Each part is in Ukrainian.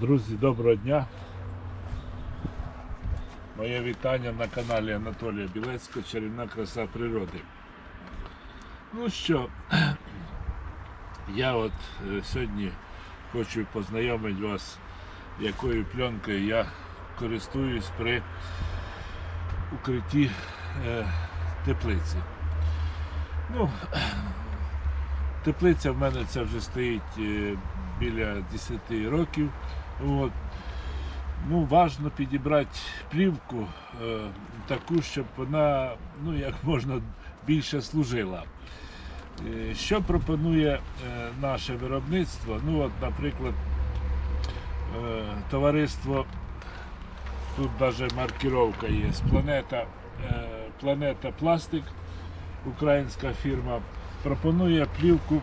Друзі, доброго дня. Моє вітання на каналі Анатолія Білецького Чарівна краса природи. Ну що, я от е, сьогодні хочу познайомити вас, якою пленкою я користуюсь при укритті е, теплиці. Ну, Теплиця в мене це вже стоїть е, біля 10 років. От. Ну, важно підібрати плівку е, таку, щоб вона ну, як можна більше служила. Е, Що пропонує е, наше виробництво? Ну, от, наприклад, е, товариство, тут навіть маркировка є, планета, е, планета Пластик, українська фірма, пропонує плівку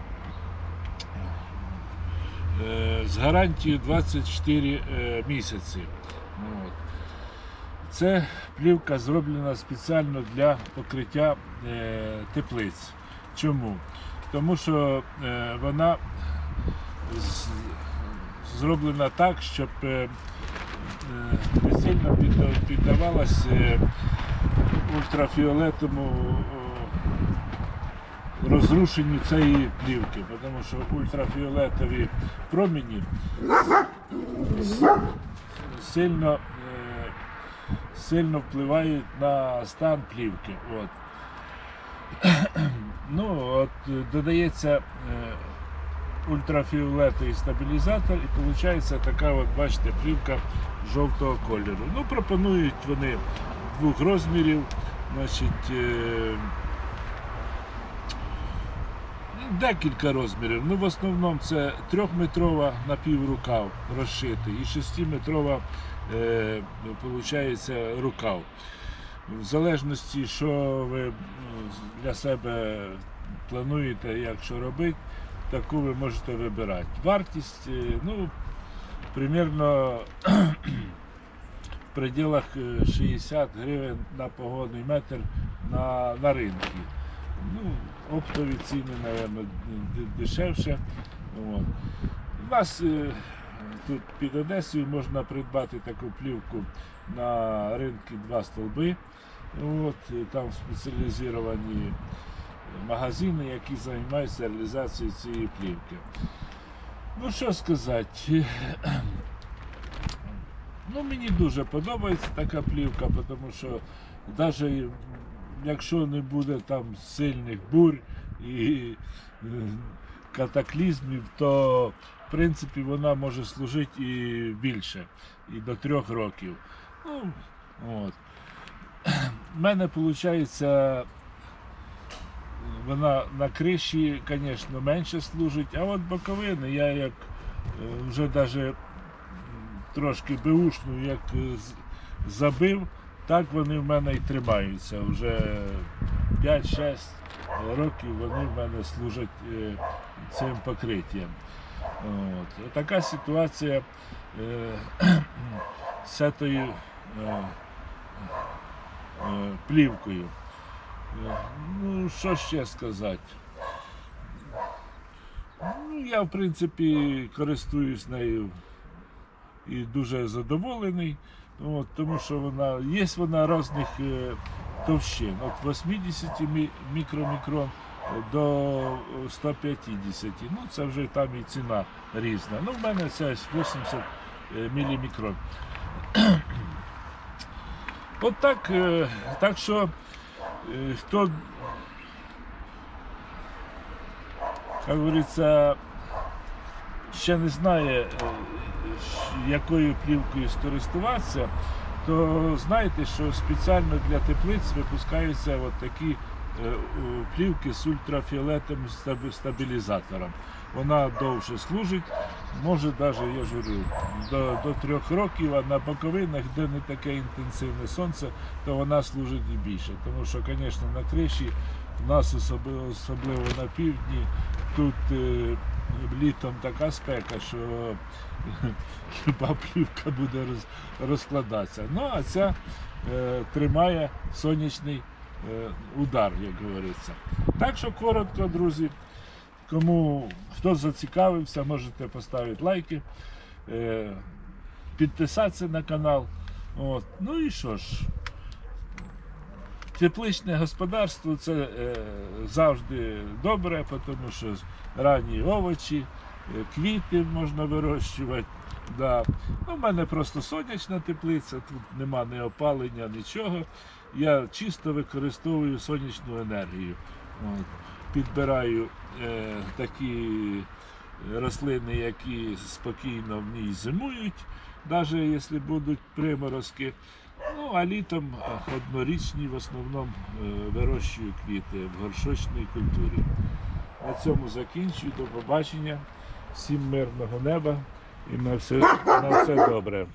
з гарантією 24 е, місяці. Це плівка зроблена спеціально для покриття е, теплиць. Чому? Тому що е, вона зроблена так, щоб е, е, не сильно піддавалась е, ультрафіолетовому о, розрушенню цієї плівки, тому що ультрафіолетові промені сильно, е, сильно впливають на стан плівки. От. Ну, от е, додається е, ультрафіолетовий стабілізатор і виходить така, от, бачите, плівка жовтого кольору. Ну, пропонують вони двох розмірів, значить. Е, Декілька розмірів. Ну, в основному це трьохметрова напіврукав розшитий і шестиметрова е, рукав. В залежності, що ви ну, для себе плануєте, як що робити, таку ви можете вибирати. Вартість, е, ну, примерно в пределах е, 60 гривень на погодний метр на, на ринку. Ну, оптові ціни, мабуть, дешевше. От. У нас е, тут під Одесою можна придбати таку плівку на ринку два столби. От, е, там спеціалізовані магазини, які займаються реалізацією цієї плівки. Ну що сказати, ну мені дуже подобається така плівка, тому що навіть якщо не буде там сильних бурь і е, катаклізмів, то в принципі вона може служити і більше, і до трьох років. Ну, от. У мене виходить, вона на криші, звісно, менше служить, а от боковини я як е, вже навіть трошки беушну, як е, забив, так вони в мене і тримаються. Вже 5-6 років вони в мене служать е, цим покриттям. От. Така ситуація е, з цією е, плівкою. Ну, що ще сказати? Ну, я, в принципі, користуюсь нею і дуже задоволений, от, тому що вона є вона різних е, товщин. От 80 мі- мікромікрон до 150. Ну, це вже там і ціна різна. Ну, в мене це 80 е, мілімікрон. От так, е, так що е, хто, як говориться, ще не знає, е, якою плівкою скористуватися, то знайте, що спеціально для теплиць випускаються от такі е, плівки з ультрафіолетовим стаб- стабілізатором. Вона довше служить, може навіть, я ж говорю, до, до трьох років, а на боковинах, де не таке інтенсивне сонце, то вона служить і більше. Тому що, звісно, на криші в нас особливо, особливо на півдні, тут е, літом така спека, що люба плівка буде роз, розкладатися. Ну, а ця е, тримає сонячний е, удар, як говориться. Так що коротко, друзі. Кому хто зацікавився, можете поставити лайки. Е, підписатися на канал. От. Ну і що ж. Тепличне господарство це е, завжди добре, тому що ранні овочі, е, квіти можна вирощувати. Да. Ну, У мене просто сонячна теплиця, тут нема ні опалення, нічого. Я чисто використовую сонячну енергію. От. Підбираю е, такі рослини, які спокійно в ній зимують, навіть якщо будуть приморозки. Ну, а літом е, однорічні в основному е, вирощую квіти в горшочній культурі. На цьому закінчую. До побачення. Всім мирного неба і на все, на все добре.